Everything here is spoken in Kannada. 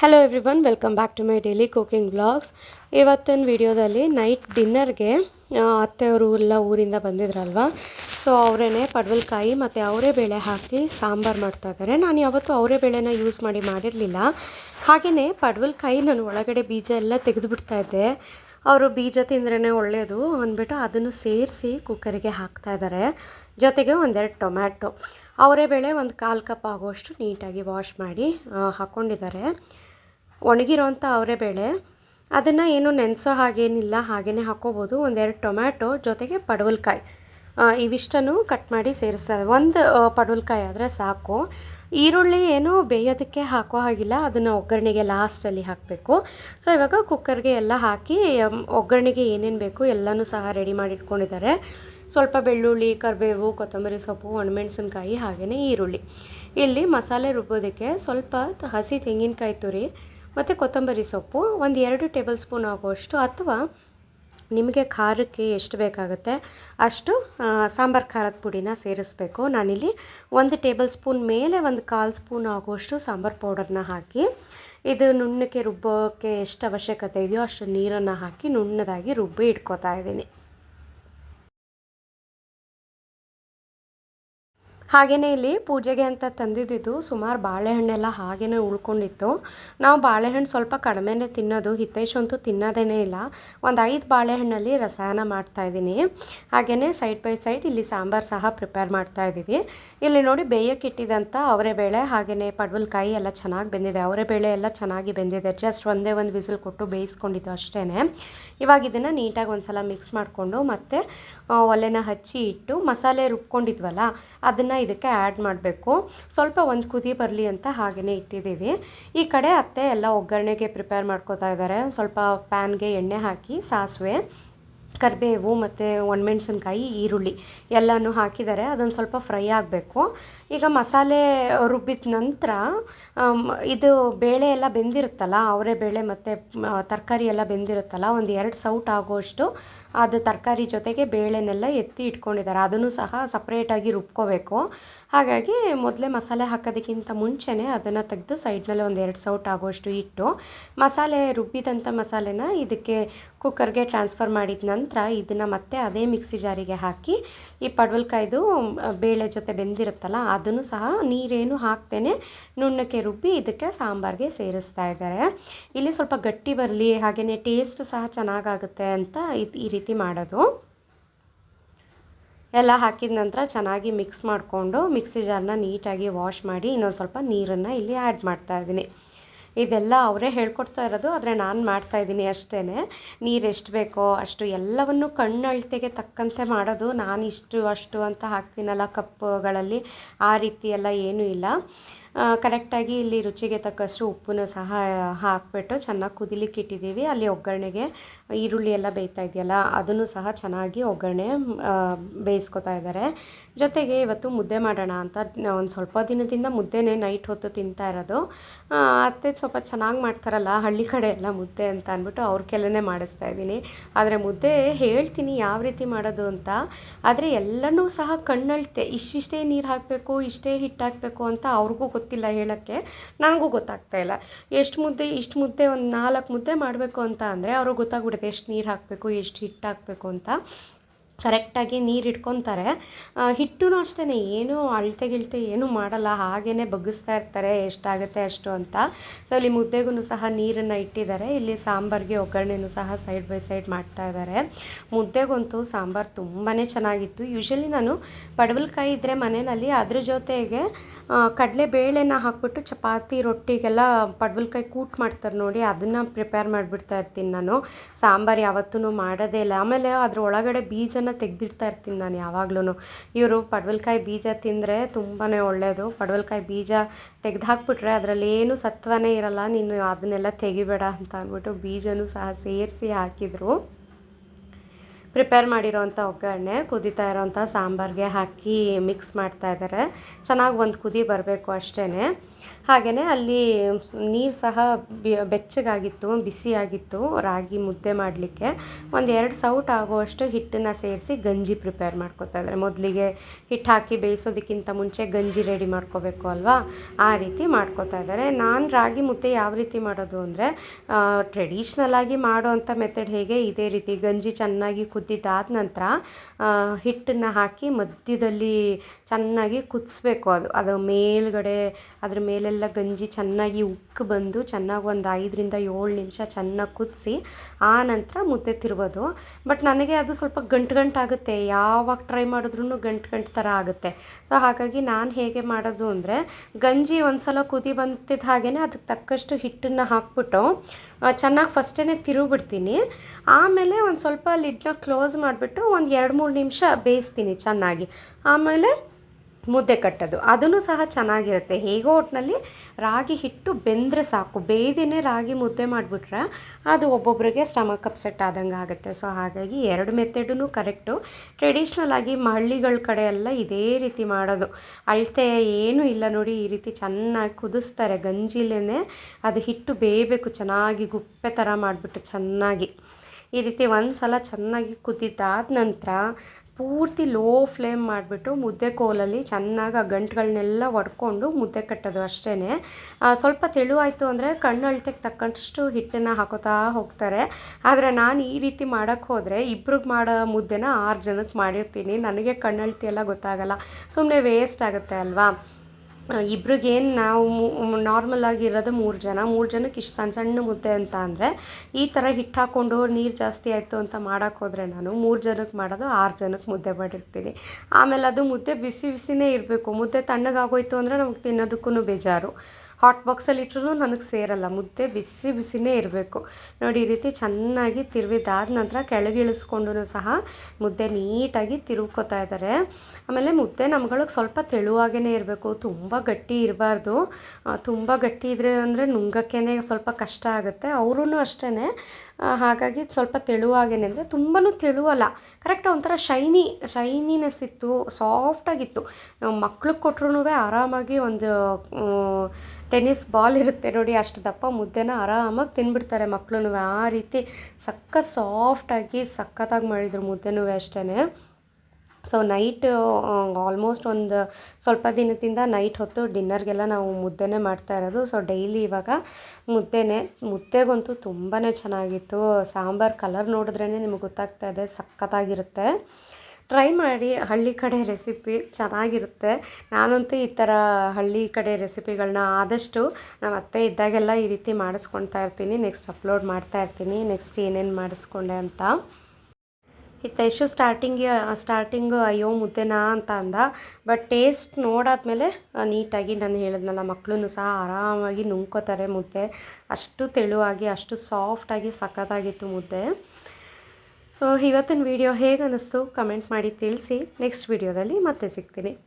Hello everyone welcome back to my daily cooking blogs ಇವತ್ತಿನ ವಿಡಿಯೋದಲ್ಲಿ ನೈಟ್ ಡಿನ್ನರ್ಗೆ ಅತ್ತೆಯವರು ಎಲ್ಲ ಊರಿಂದ ಬಂದಿದ್ರಲ್ವ? ಸೊ ಅವರೇ ಪಡವಲ್ಕಾಯಿ ಮತ್ತು ಅವರೇ ಬೇಳೆ ಹಾಕಿ ಸಾಂಬಾರು ಮಾಡ್ತಾ ಇದ್ದಾರೆ. ನಾನು ಯಾವತ್ತೂ ಅವರೇ ಬೇಳೆನ ಯೂಸ್ ಮಾಡಿ ಮಾಡಿರಲಿಲ್ಲ. ಹಾಗೆಯೇ ಪಡವಲ್ಕಾಯಿ ನಾನು ಒಳಗಡೆ ಬೀಜ ಎಲ್ಲ ತೆಗೆದುಬಿಡ್ತಾ ಇದ್ದೆ. ಅವರು ಬೀಜ ತಿಂದ್ರೇ ಒಳ್ಳೆಯದು ಅಂದ್ಬಿಟ್ಟು ಅದನ್ನು ಸೇರಿಸಿ ಕುಕ್ಕರಿಗೆ ಹಾಕ್ತಾ ಇದ್ದಾರೆ. ಜೊತೆಗೆ ಒಂದೆರಡು ಟೊಮ್ಯಾಟೊ. ಅವರೇ ಬೇಳೆ ಒಂದು ಕಾಲು ಕಪ್ ಆಗೋಷ್ಟು ನೀಟಾಗಿ ವಾಶ್ ಮಾಡಿ ಹಾಕ್ಕೊಂಡಿದ್ದಾರೆ ಒಣಗಿರೋಂಥ ಅವರೆಬೇಳೆ ಅದನ್ನು ಏನು ನೆನೆಸೋ ಹಾಗೇನಿಲ್ಲ ಹಾಗೇ ಹಾಕ್ಕೋಬೋದು ಒಂದೆರಡು ಟೊಮ್ಯಾಟೊ ಜೊತೆಗೆ ಪಡವಲ್ಕಾಯಿ. ಇವಿಷ್ಟನ್ನು ಕಟ್ ಮಾಡಿ ಸೇರಿಸ್ತಾರೆ. ಒಂದು ಪಡವಲ್ಕಾಯಿ ಆದರೆ ಸಾಕು. ಈರುಳ್ಳಿ ಏನು ಬೇಯೋದಕ್ಕೆ ಹಾಕೋ ಹಾಗಿಲ್ಲ. ಅದನ್ನು ಒಗ್ಗರಣೆಗೆ ಲಾಸ್ಟಲ್ಲಿ ಹಾಕಬೇಕು. ಸೊ ಇವಾಗ ಕುಕ್ಕರ್ಗೆ ಎಲ್ಲ ಹಾಕಿ ಒಗ್ಗರಣೆಗೆ ಏನೇನು ಬೇಕು ಎಲ್ಲನೂ ಸಹ ರೆಡಿ ಮಾಡಿ ಇಟ್ಕೊಂಡಿದ್ದಾರೆ. ಸ್ವಲ್ಪ ಬೆಳ್ಳುಳ್ಳಿ, ಕರಿಬೇವು, ಕೊತ್ತಂಬರಿ ಸೊಪ್ಪು, ಒಣಮೆಣಸಿನ್ಕಾಯಿ ಹಾಗೆಯೇ ಈರುಳ್ಳಿ. ಇಲ್ಲಿ ಮಸಾಲೆ ರುಬ್ಬೋದಕ್ಕೆ ಸ್ವಲ್ಪ ಹಸಿ ತೆಂಗಿನಕಾಯಿ ತುರಿ ಮತ್ತು ಕೊತ್ತಂಬರಿ ಸೊಪ್ಪು, ಒಂದು ಎರಡು ಟೇಬಲ್ ಸ್ಪೂನ್ ಆಗುವಷ್ಟು ಅಥವಾ ನಿಮಗೆ ಖಾರಕ್ಕೆ ಎಷ್ಟು ಬೇಕಾಗುತ್ತೆ ಅಷ್ಟು ಸಾಂಬಾರು ಖಾರದ ಪುಡಿನ ಸೇರಿಸ್ಬೇಕು. ನಾನಿಲ್ಲಿ ಒಂದು ಟೇಬಲ್ ಸ್ಪೂನ್ ಮೇಲೆ ಒಂದು ಕಾಲು ಸ್ಪೂನ್ ಆಗುವಷ್ಟು ಸಾಂಬಾರು ಪೌಡರ್ನ ಹಾಕಿ, ಇದು ನುಣ್ಣಕ್ಕೆ ರುಬ್ಬೋಕ್ಕೆ ಎಷ್ಟು ಅವಶ್ಯಕತೆ ಇದೆಯೋ ಅಷ್ಟು ನೀರನ್ನು ಹಾಕಿ ನುಣ್ಣದಾಗಿ ರುಬ್ಬಿ ಇಟ್ಕೋತಾ ಇದ್ದೀನಿ. ಹಾಗೆಯೇ ಇಲ್ಲಿ ಪೂಜೆಗೆ ಅಂತ ತಂದಿದ್ದಿದ್ದು ಸುಮಾರು ಬಾಳೆಹಣ್ಣೆಲ್ಲ ಹಾಗೇ ಉಳ್ಕೊಂಡಿತ್ತು. ನಾವು ಬಾಳೆಹಣ್ಣು ಸ್ವಲ್ಪ ಕಡಿಮೆನೇ ತಿನ್ನೋದು, ಹಿತೈಷ್ ಅಂತೂ ತಿನ್ನೋದೇ ಇಲ್ಲ. ಒಂದು ಐದು ಬಾಳೆಹಣ್ಣಲ್ಲಿ ರಸಾಯನ ಮಾಡ್ತಾಯಿದ್ದೀನಿ ಹಾಗೆಯೇ ಸೈಡ್ ಬೈ ಸೈಡ್ ಇಲ್ಲಿ ಸಾಂಬಾರು ಸಹ ಪ್ರಿಪೇರ್ ಮಾಡ್ತಾ ಇದ್ದೀವಿ. ಇಲ್ಲಿ ನೋಡಿ ಬೇಯಕ್ಕೆ ಇಟ್ಟಿದ್ದಂಥ ಅವರೆಬೇಳೆ ಹಾಗೆಯೇ ಪಡ್ವಲ್ಕಾಯಿ ಎಲ್ಲ ಚೆನ್ನಾಗಿ ಬೆಂದಿದೆ. ಅವರೆಬೇಳೆ ಎಲ್ಲ ಚೆನ್ನಾಗಿ ಬೆಂದಿದೆ. ಜಸ್ಟ್ ಒಂದೇ ಒಂದು ವಿಸಿಲ್ ಕೊಟ್ಟು ಬೇಯಿಸ್ಕೊಂಡಿದ್ದು ಅಷ್ಟೇ ಇವಾಗ ಇದನ್ನು ನೀಟಾಗಿ ಒಂದು ಸಲ ಮಿಕ್ಸ್ ಮಾಡಿಕೊಂಡು ಮತ್ತು ಒಲೆನ ಹಚ್ಚಿ ಇಟ್ಟು ಮಸಾಲೆ ರುಬ್ಕೊಂಡಿದ್ವಲ್ಲ, ಅದನ್ನು ಇದಕ್ಕೆ ಆ್ಯಡ್ ಮಾಡಬೇಕು. ಸ್ವಲ್ಪ ಒಂದು ಕುದಿ ಬರಲಿ ಅಂತ ಹಾಗೆಯೇ ಇಟ್ಟಿದ್ದೀವಿ. ಈ ಕಡೆ ಅತ್ತೆ ಎಲ್ಲ ಒಗ್ಗರಣೆಗೆ ಪ್ರಿಪೇರ್ ಮಾಡ್ಕೋತಾ ಇದ್ದಾರೆ. ಸ್ವಲ್ಪ ಪ್ಯಾನ್ಗೆ ಎಣ್ಣೆ ಹಾಕಿ ಸಾಸಿವೆ. ಕರಿಬೇವು ಮತ್ತು ಒಣಮೆಣ್ಸಿನ್ಕಾಯಿ, ಈರುಳ್ಳಿ ಎಲ್ಲನೂ ಹಾಕಿದ್ದಾರೆ. ಅದೊಂದು ಸ್ವಲ್ಪ ಫ್ರೈ ಆಗಬೇಕು. ಈಗ ಮಸಾಲೆ ರುಬ್ಬಿದ ನಂತರ ಇದು ಬೇಳೆ ಎಲ್ಲ ಬೆಂದಿರುತ್ತಲ್ಲ, ಅವರೇ ಬೇಳೆ ಮತ್ತು ತರಕಾರಿ ಎಲ್ಲ ಬೆಂದಿರುತ್ತಲ್ಲ, ಒಂದು ಎರಡು ಸೌಟ್ ಆಗೋಷ್ಟು ಅದು ತರಕಾರಿ ಜೊತೆಗೆ ಬೇಳೆನೆಲ್ಲ ಎತ್ತಿ ಇಟ್ಕೊಂಡಿದ್ದಾರೆ. ಅದನ್ನು ಸಹ ಸಪ್ರೇಟಾಗಿ ರುಬ್ಕೋಬೇಕು. ಹಾಗಾಗಿ ಮೊದಲೇ ಮಸಾಲೆ ಹಾಕೋದಕ್ಕಿಂತ ಮುಂಚೆನೇ ಅದನ್ನು ತೆಗೆದು ಸೈಡ್ನಲ್ಲಿ ಒಂದು ಎರಡು ಸೌಟ್ ಆಗೋಷ್ಟು ಇಟ್ಟು ಮಸಾಲೆ ರುಬ್ಬಿದಂಥ ಮಸಾಲೆನ ಇದಕ್ಕೆ ಕುಕ್ಕರ್ಗೆ ಟ್ರಾನ್ಸ್ಫರ್ ಮಾಡಿದ ನಂತರ ಇದನ್ನು ಮತ್ತೆ ಅದೇ ಮಿಕ್ಸಿ ಜಾರಿಗೆ ಹಾಕಿ, ಈ ಪಡವಲ್ಕಾಯ್ದು ಬೇಳೆ ಜೊತೆ ಬೆಂದಿರುತ್ತಲ್ಲ, ಅದನ್ನು ಸಹ ನೀರೇನು ಹಾಕ್ತೇನೆ ನುಣ್ಣಕ್ಕೆ ರುಬ್ಬಿ ಇದಕ್ಕೆ ಸಾಂಬಾರಿಗೆ ಸೇರಿಸ್ತಾ ಇದ್ದಾರೆ. ಇಲ್ಲಿ ಸ್ವಲ್ಪ ಗಟ್ಟಿ ಬರಲಿ ಹಾಗೆಯೇ ಟೇಸ್ಟ್ ಸಹ ಚೆನ್ನಾಗಾಗುತ್ತೆ ಅಂತ ಈ ರೀತಿ ಮಾಡೋದು. ಎಲ್ಲ ಹಾಕಿದ ನಂತರ ಚೆನ್ನಾಗಿ ಮಿಕ್ಸ್ ಮಾಡಿಕೊಂಡು ಮಿಕ್ಸಿ ಜಾರ್ನ ನೀಟಾಗಿ ವಾಶ್ ಮಾಡಿ ಇನ್ನೊಂದು ಸ್ವಲ್ಪ ನೀರನ್ನು ಇಲ್ಲಿ ಆ್ಯಡ್ ಮಾಡ್ತಾ ಇದ್ದೀನಿ. ಇದೆಲ್ಲ ಅವರೇ ಹೇಳ್ಕೊಡ್ತಾ ಇರೋದು, ಆದರೆ ನಾನು ಮಾಡ್ತಾ ಇದ್ದೀನಿ ಅಷ್ಟೇ ನೀರು ಎಷ್ಟು ಬೇಕೋ ಅಷ್ಟು ಎಲ್ಲವನ್ನು ಕಣ್ಣಳತೆಗೆ ತಕ್ಕಂತೆ ಮಾಡೋದು. ನಾನು ಇಷ್ಟು ಅಷ್ಟು ಅಂತ ಹಾಕ್ತೀನಲ್ಲ ಕಪ್ಪುಗಳಲ್ಲಿ, ಆ ರೀತಿ ಎಲ್ಲ ಏನೂ ಇಲ್ಲ. ಕರೆಕ್ಟಾಗಿ ಇಲ್ಲಿ ರುಚಿಗೆ ತಕ್ಕಷ್ಟು ಉಪ್ಪನ್ನು ಸಹ ಹಾಕಿಬಿಟ್ಟು ಚೆನ್ನಾಗಿ ಕುದಿಲಿಕ್ಕೆ ಇಟ್ಟಿದ್ದೀವಿ. ಅಲ್ಲಿ ಒಗ್ಗರಣೆಗೆ ಈರುಳ್ಳಿ ಎಲ್ಲ ಬೇಯ್ತಾ ಇದೆಯಲ್ಲ, ಅದನ್ನು ಸಹ ಚೆನ್ನಾಗಿ ಒಗ್ಗರಣೆ ಬೇಯಿಸ್ಕೊತಾ ಇದ್ದಾರೆ. ಜೊತೆಗೆ ಇವತ್ತು ಮುದ್ದೆ ಮಾಡೋಣ ಅಂತ, ಒಂದು ಸ್ವಲ್ಪ ದಿನದಿಂದ ಮುದ್ದೆನೇ ನೈಟ್ ಹೊತ್ತು ತಿಂತಾ ಇರೋದು. ಅತ್ತೆ ಸ್ವಲ್ಪ ಚೆನ್ನಾಗಿ ಮಾಡ್ತಾರಲ್ಲ, ಹಳ್ಳಿ ಕಡೆ ಎಲ್ಲ ಮುದ್ದೆ ಅಂತ ಅಂದ್ಬಿಟ್ಟು ಅವ್ರ ಕೆಲನೇ ಮಾಡಿಸ್ತಾ ಇದ್ದೀನಿ. ಆದರೆ ಮುದ್ದೆ ಹೇಳ್ತೀನಿ ಯಾವ ರೀತಿ ಮಾಡೋದು ಅಂತ, ಆದರೆ ಎಲ್ಲನೂ ಸಹ ಕಣ್ಣಳ್ತೆ ಇಷ್ಟಿಷ್ಟೇ ನೀರು ಹಾಕಬೇಕು, ಇಷ್ಟೇ ಹಿಟ್ಟು ಹಾಕಬೇಕು ಅಂತ ಅವ್ರಿಗೂ ಹೇಳೋಕ್ಕೆ, ನನಗೂ ಗೊತ್ತಾಗ್ತಾ ಇಲ್ಲ. ಎಷ್ಟು ಮುದ್ದೆ, ಇಷ್ಟು ಮುದ್ದೆ, ಒಂದು ನಾಲ್ಕು ಮುದ್ದೆ ಮಾಡಬೇಕು ಅಂತ ಅಂದರೆ ಅವ್ರಿಗೆ ಗೊತ್ತಾಗ್ಬಿಡುತ್ತೆ ಎಷ್ಟು ನೀರು ಹಾಕಬೇಕು, ಎಷ್ಟು ಹಿಟ್ಟು ಹಾಕಬೇಕು ಅಂತ. ಕರೆಕ್ಟಾಗಿ ನೀರು ಇಟ್ಕೊತಾರೆ ಹಿಟ್ಟು ಅಷ್ಟೇ ಏನು ಅಳತೆ ಗಿಳ್ತೆ ಏನೂ ಮಾಡಲ್ಲ ಹಾಗೇ ಬಗ್ಗಿಸ್ತಾ ಇರ್ತಾರೆ, ಎಷ್ಟಾಗುತ್ತೆ ಅಷ್ಟು ಅಂತ. ಸೊ ಇಲ್ಲಿ ಮುದ್ದೆಗೂ ಸಹ ನೀರನ್ನು ಇಟ್ಟಿದ್ದಾರೆ. ಇಲ್ಲಿ ಸಾಂಬಾರಿಗೆ ಒಗ್ಗರಣೆನೂ ಸಹ ಸೈಡ್ ಬೈ ಸೈಡ್ ಮಾಡ್ತಾ ಇದ್ದಾರೆ. ಮುದ್ದೆಗಂತೂ ಸಾಂಬಾರು ತುಂಬಾ ಚೆನ್ನಾಗಿತ್ತು. ಯೂಶಲಿ ನಾನು ಪಡವಲ್ಕಾಯಿ ಇದ್ದರೆ ಮನೆಯಲ್ಲಿ ಅದ್ರ ಜೊತೆಗೆ ಕಡಲೆ ಬೇಳೆನ ಹಾಕ್ಬಿಟ್ಟು ಚಪಾತಿ ರೊಟ್ಟಿಗೆಲ್ಲ ಪಡವಲ್ಕಾಯಿ ಕೂಟ್ ಮಾಡ್ತಾರೆ ನೋಡಿ, ಅದನ್ನು ಪ್ರಿಪೇರ್ ಮಾಡಿಬಿಡ್ತಾ ಇರ್ತೀನಿ ನಾನು. ಸಾಂಬಾರು ಯಾವತ್ತೂ ಮಾಡೋದೇ ಇಲ್ಲ. ಆಮೇಲೆ ಅದ್ರ ಒಳಗಡೆ ಬೀಜನ ತೆಗೆದಿಡ್ತಾ ಇರ್ತೀನಿ ನಾನು ಯಾವಾಗ್ಲೂ ಇವರು ಪಡವಲ್ಕಾಯಿ ಬೀಜ ತಿಂದರೆ ತುಂಬಾ ಒಳ್ಳೆಯದು ಪಡವಲ್ಕಾಯಿ ಬೀಜ ತೆಗೆದು ಹಾಕ್ಬಿಟ್ರೆ ಅದರಲ್ಲಿ ಏನು ಸತ್ವನೇ ಇರಲ್ಲ. ನೀನು ಅದನ್ನೆಲ್ಲ ತೆಗಿಬೇಡ ಅಂತ ಅಂದ್ಬಿಟ್ಟು ಬೀಜನೂ ಸಹ ಸೇರಿಸಿ ಹಾಕಿದರು. ಪ್ರಿಪೇರ್ ಮಾಡಿರೋವಂಥ ಒಗ್ಗರಣೆ, ಕುದೀತಾ ಇರೋವಂಥ ಸಾಂಬಾರಿಗೆ ಹಾಕಿ ಮಿಕ್ಸ್ ಮಾಡ್ತಾ ಇದ್ದಾರೆ ಚೆನ್ನಾಗಿ ಒಂದು ಕುದಿ ಬರಬೇಕು ಅಷ್ಟೇ ಹಾಗೆಯೇ ಅಲ್ಲಿ ನೀರು ಸಹ ಬೆಚ್ಚಗಾಗಿತ್ತು, ಬಿಸಿಯಾಗಿತ್ತು, ರಾಗಿ ಮುದ್ದೆ ಮಾಡಲಿಕ್ಕೆ. ಒಂದು ಎರಡು ಸೌಟ್ ಆಗುವಷ್ಟು ಹಿಟ್ಟನ್ನು ಸೇರಿಸಿ ಗಂಜಿ ಪ್ರಿಪೇರ್ ಮಾಡ್ಕೋತಾ ಇದ್ದಾರೆ ಮೊದಲಿಗೆ ಹಿಟ್ಟು ಹಾಕಿ ಬೇಯಿಸೋದಕ್ಕಿಂತ ಮುಂಚೆ ಗಂಜಿ ರೆಡಿ ಮಾಡ್ಕೋಬೇಕು ಅಲ್ವಾ? ಆ ರೀತಿ ಮಾಡ್ಕೋತಾ ಇದ್ದಾರೆ ನಾನು ರಾಗಿ ಮುದ್ದೆ ಯಾವ ರೀತಿ ಮಾಡೋದು ಅಂದರೆ ಟ್ರೆಡಿಷ್ನಲ್ ಆಗಿ ಮಾಡೋ ಅಂಥ ಮೆಥಡ್ ಹೇಗೆ, ಇದೇ ರೀತಿ ಗಂಜಿ ಚೆನ್ನಾಗಿ ಕುದ್ದಿದ್ದಾದ ನಂತರ ಹಿಟ್ಟನ್ನು ಹಾಕಿ ಮಧ್ಯದಲ್ಲಿ ಚೆನ್ನಾಗಿ ಕುದಿಸ್ಬೇಕು ಅದು. ಅದು ಮೇಲುಗಡೆ, ಅದ್ರ ಮೇಲೆಲ್ಲ ಗಂಜಿ ಚೆನ್ನಾಗಿ ಉಕ್ಕು ಬಂದು ಚೆನ್ನಾಗಿ ಒಂದು ಐದರಿಂದ ಏಳು ನಿಮಿಷ ಚೆನ್ನಾಗಿ ಕುದಿಸಿ, ಆ ನಂತರ ಮುದ್ದೆ ತಿರ್ಬೋದು. ಬಟ್ ನನಗೆ ಅದು ಸ್ವಲ್ಪ ಗಂಟು ಗಂಟಾಗುತ್ತೆ ಯಾವಾಗ ಟ್ರೈ ಮಾಡಿದ್ರೂ ಗಂಟು ಗಂಟು ಥರ ಆಗುತ್ತೆ. ಸೊ, ಹಾಗಾಗಿ ನಾನು ಹೇಗೆ ಮಾಡೋದು ಅಂದರೆ, ಗಂಜಿ ಒಂದು ಸಲ ಕುದಿ ಬಂತಿದ್ದ ಹಾಗೇ ಅದಕ್ಕೆ ತಕ್ಕಷ್ಟು ಹಿಟ್ಟನ್ನು ಹಾಕ್ಬಿಟ್ಟು ಚೆನ್ನಾಗಿ ಫಸ್ಟೇ ತಿರುಗಿಬಿಡ್ತೀನಿ. ಆಮೇಲೆ ಒಂದು ಸ್ವಲ್ಪ ಲಿಡ್ನ ಕ್ಲೋಸ್ ಮಾಡಿಬಿಟ್ಟು ಒಂದು ಎರಡು ಮೂರು ನಿಮಿಷ ಬೇಯಿಸ್ತೀನಿ ಚೆನ್ನಾಗಿ. ಆಮೇಲೆ ಮುದ್ದೆ ಕಟ್ಟೋದು. ಅದನ್ನು ಸಹ ಚೆನ್ನಾಗಿರುತ್ತೆ. ಹೇಗೋ ಒಟ್ಟಿನಲ್ಲಿ ರಾಗಿ ಹಿಟ್ಟು ಬೆಂದರೆ ಸಾಕು. ಬೇಯ್ದೇ ರಾಗಿ ಮುದ್ದೆ ಮಾಡಿಬಿಟ್ರೆ ಅದು ಒಬ್ಬೊಬ್ಬರಿಗೆ ಸ್ಟಮಕ್ ಅಪ್ಸೆಟ್ ಆದಂಗೆ ಆಗುತ್ತೆ. ಸೊ, ಹಾಗಾಗಿ ಎರಡು ಮೆಥಡೂ ಕರೆಕ್ಟು. ಟ್ರೆಡಿಷ್ನಲ್ ಆಗಿ ಹಳ್ಳಿಗಳ ಕಡೆ ಎಲ್ಲ ಇದೇ ರೀತಿ ಮಾಡೋದು. ಅಳತೆ ಏನೂ ಇಲ್ಲ ನೋಡಿ, ಈ ರೀತಿ ಚೆನ್ನಾಗಿ ಕುದಿಸ್ತಾರೆ. ಗಂಜಿಲೇ ಅದು ಹಿಟ್ಟು ಬೇಯಬೇಕು. ಚೆನ್ನಾಗಿ ಗುಪ್ಪೆ ಥರ ಮಾಡಿಬಿಟ್ಟು ಚೆನ್ನಾಗಿ. ಈ ರೀತಿ ಒಂದು ಸಲ ಚೆನ್ನಾಗಿ ಕುದಿದಾದ ನಂತರ ಪೂರ್ತಿ ಲೋ ಫ್ಲೇಮ್ ಮಾಡಿಬಿಟ್ಟು ಮುದ್ದೆ ಕೋಲಲ್ಲಿ ಚೆನ್ನಾಗಿ ಆ ಗಂಟುಗಳನ್ನೆಲ್ಲ ಒಡ್ಕೊಂಡು ಮುದ್ದೆ ಕಟ್ಟೋದು ಅಷ್ಟೇ ಸ್ವಲ್ಪ ತೆಳುವಾಯಿತು ಅಂದರೆ ಕಣ್ಣು ಅಳತೆಗೆ ತಕ್ಕಷ್ಟು ಹಿಟ್ಟನ್ನು ಹಾಕೋತಾ ಹೋಗ್ತಾರೆ. ಆದರೆ ನಾನು ಈ ರೀತಿ ಮಾಡೋಕ್ಕೆ ಹೋದರೆ ಇಬ್ರಿಗೆ ಮಾಡೋ ಮುದ್ದೆನ ಆರು ಜನಕ್ಕೆ ಮಾಡಿರ್ತೀನಿ. ನನಗೆ ಕಣ್ಣಳ್ತಿ ಎಲ್ಲ ಗೊತ್ತಾಗಲ್ಲ. ಸುಮ್ಮನೆ ವೇಸ್ಟ್ ಆಗುತ್ತೆ ಅಲ್ವಾ? ಇಬ್ರಿಗೇನು ನಾವು ನಾರ್ಮಲ್ ಆಗಿರೋದು ಮೂರು ಜನ. ಮೂರು ಜನಕ್ಕೆ ಇಷ್ಟು ಸಣ್ಣ ಸಣ್ಣ ಮುದ್ದೆ ಅಂತ ಅಂದರೆ ಈ ಥರ ಹಿಟ್ಟು ಹಾಕ್ಕೊಂಡು ನೀರು ಜಾಸ್ತಿ ಆಯಿತು ಅಂತ ಮಾಡೋಕ್ಕೆ ಹೋದರೆ ನಾನು ಮೂರು ಜನಕ್ಕೆ ಮಾಡೋದು ಆರು ಜನಕ್ಕೆ ಮುದ್ದೆ ಮಾಡಿರ್ತೀನಿ. ಆಮೇಲೆ ಅದು ಮುದ್ದೆ ಬಿಸಿ ಬಿಸಿನೇ ಇರಬೇಕು. ಮುದ್ದೆ ತಣ್ಣಗಾಗೋಯ್ತು ಅಂದರೆ ನಮ್ಗೆ ತಿನ್ನೋದಕ್ಕೂ ಬೇಜಾರು. ಹಾಟ್ ಬಾಕ್ಸಲ್ಲಿ ಇಟ್ಟರು ನನಗೆ ಸೇರಲ್ಲ. ಮುದ್ದೆ ಬಿಸಿ ಬಿಸಿನೇ ಇರಬೇಕು. ನೋಡಿ, ಈ ರೀತಿ ಚೆನ್ನಾಗಿ ತಿರುವಿದಾದ ನಂತರ ಕೆಳಗಿಳಿಸ್ಕೊಂಡು ಸಹ ಮುದ್ದೆ ನೀಟಾಗಿ ತಿರುಗ್ಕೋತಾ ಇದ್ದಾರೆ ಆಮೇಲೆ ಮುದ್ದೆ ನಮ್ಗಳಿಗೆ ಸ್ವಲ್ಪ ತೆಳುವಾಗೇ ಇರಬೇಕು. ತುಂಬ ಗಟ್ಟಿ ಇರಬಾರ್ದು. ತುಂಬ ಗಟ್ಟಿ ಇದ್ರೆ ಅಂದರೆ ನುಂಗಕ್ಕೇ ಸ್ವಲ್ಪ ಕಷ್ಟ ಆಗುತ್ತೆ. ಅವರೂ ಅಷ್ಟೇ ಹಾಗಾಗಿ ಸ್ವಲ್ಪ ತೆಳುವಾಗೇನೆ ಅಂದರೆ ತುಂಬಾ ತೆಳುವಲ್ಲ ಕರೆಕ್ಟ್ ಒಂಥರ ಶೈನಿ ಶೈನಿನೆಸ್ ಇತ್ತು ಸಾಫ್ಟಾಗಿತ್ತು ಮಕ್ಳಿಗೆ ಕೊಟ್ರೂ ಆರಾಮಾಗಿ ಒಂದು ಟೆನ್ನಿಸ್ ಬಾಲ್ ಇರುತ್ತೆ ನೋಡಿ, ಅಷ್ಟು ದಪ್ಪ ಮುದ್ದೆನ ಆರಾಮಾಗಿ ತಿನ್ಬಿಡ್ತಾರೆ ಮಕ್ಳು ಆ ರೀತಿ ಸಖತ್ ಸಾಫ್ಟಾಗಿ ಸಖತ್ತಾಗಿ ಮಾಡಿದ್ರು ಮುದ್ದೆನೂ ಅಷ್ಟೇ ಸೊ ನೈಟ್ ಆಲ್ಮೋಸ್ಟ್ ಒಂದು ಸ್ವಲ್ಪ ದಿನದಿಂದ ನೈಟ್ ಹೊತ್ತು ಡಿನ್ನರ್ಗೆಲ್ಲ ನಾವು ಮುದ್ದೆನೇ ಮಾಡ್ತಾ ಇರೋದು. ಸೊ ಡೈಲಿ ಇವಾಗ ಮುದ್ದೆನೇ. ಮುದ್ದೆಗಂತೂ ತುಂಬಾ ಚೆನ್ನಾಗಿತ್ತು. ಸಾಂಬಾರು ಕಲರ್ ನೋಡಿದ್ರೇ ನಿಮಗೆ ಗೊತ್ತಾಗ್ತಾ ಇದೆ, ಸಖತ್ತಾಗಿರುತ್ತೆ. ಟ್ರೈ ಮಾಡಿ, ಹಳ್ಳಿ ಕಡೆ ರೆಸಿಪಿ ಚೆನ್ನಾಗಿರುತ್ತೆ. ನಾನಂತೂ ಈ ಥರ ಹಳ್ಳಿ ಕಡೆ ರೆಸಿಪಿಗಳನ್ನ ಆದಷ್ಟು ನಮ್ಮ ಅತ್ತೆ ಇದ್ದಾಗೆಲ್ಲ ಈ ರೀತಿ ಮಾಡಿಸ್ಕೊಳ್ತಾ ಇರ್ತೀನಿ. ನೆಕ್ಸ್ಟ್ ಅಪ್ಲೋಡ್ ಮಾಡ್ತಾ ಇರ್ತೀನಿ. ನೆಕ್ಸ್ಟ್ ಏನೇನು ಮಾಡಿಸ್ಕೊಂಡೆ ಅಂತ. ಇತ್ತು ಸ್ಟಾರ್ಟಿಂಗ್ ಸ್ಟಾರ್ಟಿಂಗು ಅಯ್ಯೋ ಮುದ್ದೆನಾ ಅಂತ ಅಂದ. ಬಟ್ ಟೇಸ್ಟ್ ನೋಡಾದ್ಮೇಲೆ ನೀಟಾಗಿ ನಾನು ಹೇಳಿದ್ನಲ್ಲ ಮಕ್ಕಳು ಸಹ ಆರಾಮಾಗಿ ನುಂಗ್ಕೋತಾರೆ ಮುದ್ದೆ. ಅಷ್ಟು ತೆಳುವಾಗಿ, ಅಷ್ಟು ಸಾಫ್ಟಾಗಿ ಸಖತ್ತಾಗಿತ್ತು ಮುದ್ದೆ. ಸೊ ಇವತ್ತಿನ ವಿಡಿಯೋ ಹೇಗೆ ಅನ್ನಿಸ್ತು ಕಮೆಂಟ್ ಮಾಡಿ ತಿಳಿಸಿ. ನೆಕ್ಸ್ಟ್ ವಿಡಿಯೋದಲ್ಲಿ ಮತ್ತೆ ಸಿಗ್ತೀನಿ.